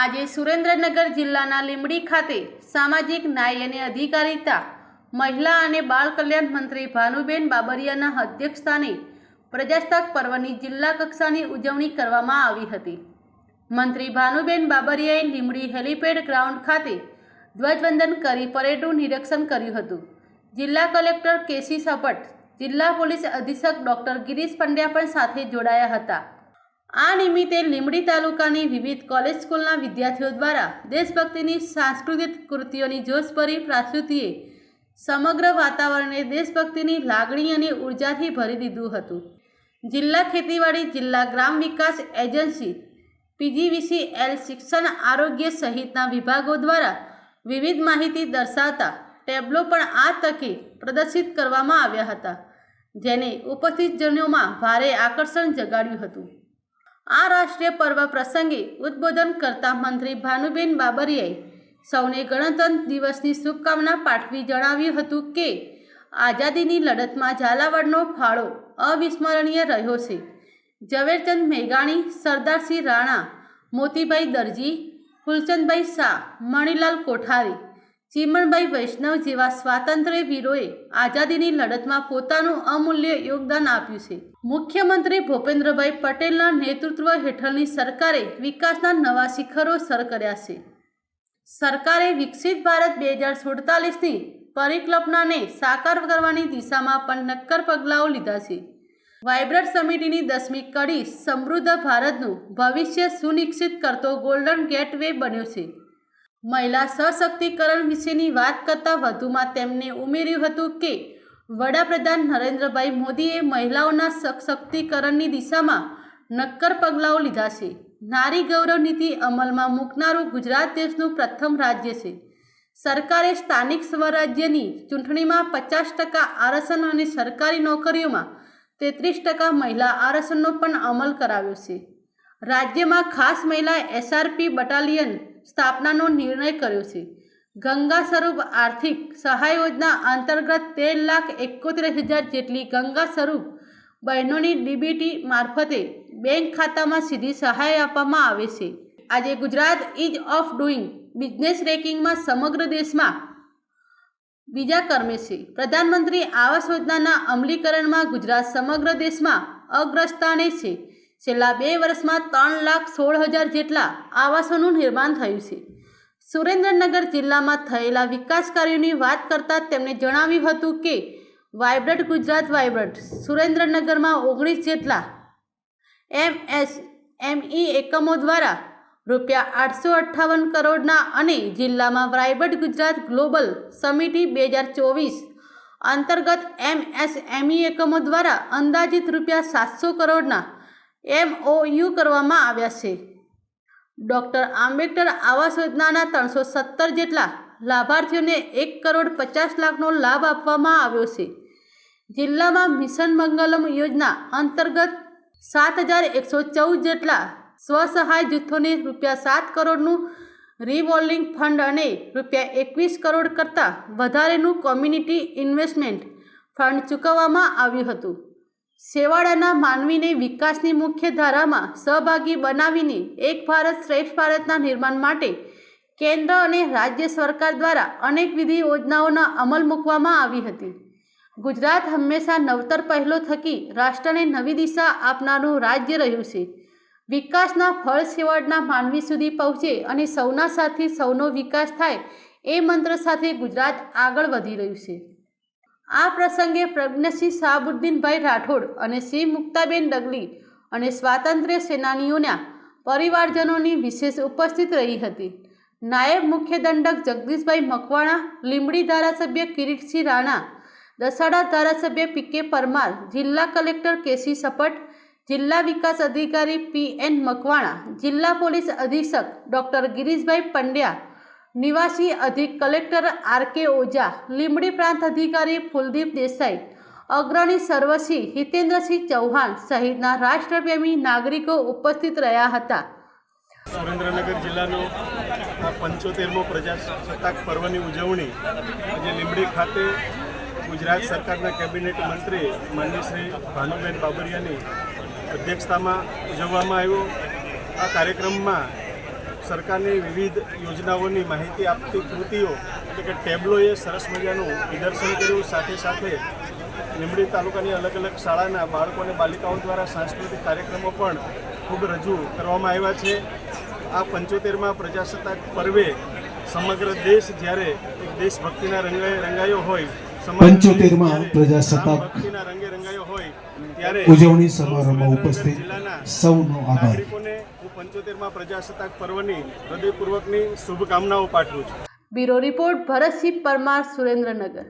આજે સુરેન્દ્રનગર જિલ્લાના લીંબડી ખાતે સામાજિક ન્યાય અને અધિકારિતા, મહિલા અને બાળ કલ્યાણ મંત્રી ભાનુબેન બાબરિયાના અધ્યક્ષસ્થાને પ્રજાસત્તાક પર્વની જિલ્લા કક્ષાની ઉજવણી કરવામાં આવી હતી. મંત્રી ભાનુબેન બાબરિયાએ લીંબડી હેલીપેડ ગ્રાઉન્ડ ખાતે ધ્વજવંદન કરી પરેડનું નિરીક્ષણ કર્યું હતું. જિલ્લા કલેક્ટર કેસી સપટ જિલ્લા પોલીસ અધિક્ષક ડોક્ટર ગિરીશ પંડ્યા પણ સાથે જોડાયા હતા. આ નિમિત્તે લીંબડી તાલુકાની વિવિધ કોલેજ સ્કૂલના વિદ્યાર્થીઓ દ્વારા દેશભક્તિની સાંસ્કૃતિક કૃતિઓની જોશભરી પ્રસ્તુતિએ સમગ્ર વાતાવરણને દેશભક્તિની લાગણી અને ઉર્જાથી ભરી દીધું હતું. જિલ્લા ખેતીવાડી જિલ્લા ગ્રામ વિકાસ એજન્સી પીજીવીસી એલ શિક્ષણ આરોગ્ય સહિતના વિભાગો દ્વારા વિવિધ માહિતી દર્શાવતા ટેબ્લો પણ આ તકે પ્રદર્શિત કરવામાં આવ્યા હતા, જેને ઉપસ્થિત જનોમાં ભારે આકર્ષણ જગાડ્યું હતું. આ રાષ્ટ્રીય પર્વ પ્રસંગે ઉદ્બોધન કરતા મંત્રી ભાનુબેન બાબરીએ સૌને ગણતંત્ર દિવસની શુભકામના પાઠવી જણાવ્યું હતું કે, આઝાદીની લડતમાં ઝાલાવાડનો ફાળો અવિસ્મરણીય રહ્યો છે. ઝવેરચંદ મેઘાણી, સરદારસિંહ રાણા મોતીભાઈ દરજી, ફૂલચંદભાઈ શાહ, મણિલાલ કોઠારી ચીમણભાઈ વૈષ્ણવ જેવા સ્વાતંત્ર્ય વીરોએ આઝાદીની લડતમાં પોતાનું અમૂલ્ય યોગદાન આપ્યું છે. મુખ્યમંત્રી ભૂપેન્દ્રભાઈ પટેલના નેતૃત્વ હેઠળની સરકારે વિકાસના નવા શિખરો સર કર્યા છે. સરકારે વિકસિત ભારત બે હજાર સુડતાલીસની પરિકલ્પનાને સાકાર કરવાની દિશામાં પણ નક્કર પગલાઓ લીધા છે. વાઇબ્રન્ટ સમિતિની દસમી કડી સમૃદ્ધ ભારતનું ભવિષ્ય સુનિશ્ચિત કરતો ગોલ્ડન ગેટવે બન્યો છે. મહિલા સશક્તિકરણ વિશેની વાત કરતાં વધુમાં તેમણે ઉમેર્યું હતું કે, વડાપ્રધાન નરેન્દ્રભાઈ મોદીએ મહિલાઓના સશક્તિકરણની દિશામાં નક્કર પગલાઓ લીધા છે. નારી ગૌરવ નીતિ અમલમાં મૂકનારું ગુજરાત દેશનું પ્રથમ રાજ્ય છે. સરકારે સ્થાનિક સ્વરાજ્યની ચૂંટણીમાં પચાસ ટકા આરક્ષણ અને સરકારી નોકરીઓમાં તેત્રીસ ટકા મહિલા આરક્ષણનો પણ અમલ કરાવ્યો છે. રાજ્યમાં ખાસ મહિલા એસઆરપી બટાલિયન સ્થાપનાનો નિર્ણય કર્યો છે. ગંગા સ્વરૂપ આર્થિક સહાય યોજના અંતર્ગત તેર લાખ એકોતેર હજાર જેટલી ગંગા સ્વરૂપ બહેનોની ડીબીટી મારફતે બેંક ખાતામાં સીધી સહાય આપવામાં આવે છે. આજે Gujarat ease of doing business રેકિંગમાં સમગ્ર દેશમાં બીજા ક્રમે છે. પ્રધાનમંત્રી આવાસ યોજનાના અમલીકરણમાં ગુજરાત સમગ્ર દેશમાં અગ્રસ્થાને છે. છેલ્લા બે વર્ષમાં ત્રણ લાખ સોળ હજાર જેટલા આવાસોનું નિર્માણ થયું છે. સુરેન્દ્રનગર જિલ્લામાં થયેલા વિકાસ કાર્યોની વાત કરતાં તેમણે જણાવ્યું હતું કે વાઇબ્રન્ટ ગુજરાત વાઇબ્રન્ટ સુરેન્દ્રનગરમાં ઓગણીસ જેટલા એમ એસ એમઈ એકમો દ્વારા રૂપિયા આઠસો અઠ્ઠાવન કરોડના અને જિલ્લામાં વાઇબ્રન્ટ ગુજરાત ગ્લોબલ સમિટી બે હજાર ચોવીસ અંતર્ગત એમએસએમઈ એકમો દ્વારા અંદાજિત રૂપિયા સાતસો કરોડના એમઓયુ કરવામાં આવ્યા છે. ડૉક્ટર આંબેડકર આવાસ યોજનાના ત્રણસો સત્તર જેટલા લાભાર્થીઓને એક કરોડ પચાસ લાખનો લાભ આપવામાં આવ્યો છે. જિલ્લામાં મિશન મંગલમ યોજના અંતર્ગત સાત હજાર એકસો ચૌદ જેટલા સ્વસહાય જૂથોને રૂપિયા સાત કરોડનું રિવોલ્વિંગ ફંડ અને રૂપિયા એકવીસ કરોડ કરતાં વધારેનું કોમ્યુનિટી ઇન્વેસ્ટમેન્ટ ફંડ ચૂકવવામાં આવ્યું હતું. છેવાડાના માનવીને વિકાસની મુખ્ય ધારામાં સહભાગી બનાવીને એક ભારત શ્રેષ્ઠ ભારતના નિર્માણ માટે કેન્દ્ર અને રાજ્ય સરકાર દ્વારા અનેકવિધ યોજનાઓના અમલ મૂકવામાં આવી હતી. ગુજરાત હંમેશા નવતર પહેલો થકી રાષ્ટ્રને નવી દિશા આપનારું રાજ્ય રહ્યું છે. વિકાસના ફળ છેવાડના માનવી સુધી પહોંચે અને સૌના સાથે સૌનો વિકાસ થાય એ મંત્ર સાથે ગુજરાત આગળ વધી રહ્યું છે. આ પ્રસંગે પ્રજ્ઞસિંહ શાહબુદ્દીનભાઈ રાઠોડ અને શ્રી મુક્તાબેન ડગલી અને સ્વાતંત્ર્ય સેનાનીઓના પરિવારજનોની વિશેષ ઉપસ્થિત રહી હતી. નાયબ મુખ્ય દંડક જગદીશભાઈ મકવાણા, લીંબડી ધારાસભ્ય કિરીટસિંહ રાણા, દસાડા ધારાસભ્ય પી કે પરમાર, જિલ્લા કલેક્ટર કેસી સપટ, જિલ્લા વિકાસ અધિકારી પી એન મકવાણા, જિલ્લા પોલીસ અધિક્ષક ડૉક્ટર ગિરીશભાઈ પંડ્યા નિવાસી અધિક collector R K Oza, Limbdi પ્રાંત અધિકારી ફુલદીપ દેસાઈ, અગ્રણી સર્વસિંહ હિતેન્દ્રસિંહ ચૌહાણ સહિતના રાષ્ટ્રપ્રેમી નાગરિકો ઉપસ્થિત રહ્યા હતા. સુરેન્દ્રનગર જિલ્લાનો પંચોતેરમો પ્રજાસત્તાક પર્વની ઉજવણી આજે લીંબડી ખાતે ગુજરાત સરકારના કેબિનેટ મંત્રી માનનીય શ્રી ભાનુબેન બાબરિયાની અધ્યક્ષતામાં ઉજવવામાં આવ્યો. આ કાર્યક્રમમાં સરકારની વિવિધ યોજનાઓની માહિતી આપતી કૃતિઓ એટલે કે ટેબ્લોએ સરસ મજાનું નિદર્શન કર્યું. સાથે સાથે લીંબડી તાલુકાની અલગ અલગ શાળાના બાળકો અને બાલિકાઓ દ્વારા સાંસ્કૃતિક કાર્યક્રમો પણ ખૂબ રજૂ કરવામાં આવ્યા છે. આ પંચોતેરમાં પ્રજાસત્તાક પર્વે સમગ્ર દેશ જ્યારે એક દેશભક્તિના રંગે રંગાયો હોય 75 પ્રજાસત્તાક રંગે રંગાયો હોય ત્યારે ઉજવણી સમારોહમાં ઉપસ્થિત સૌનો આભાર. પંચોતેરમાં પ્રજાસત્તાક પર્વની હૃદયપૂર્વકની શુભકામનાઓ પાઠવું છું. Bureau report Bharatsinh Parmar Surendranagar.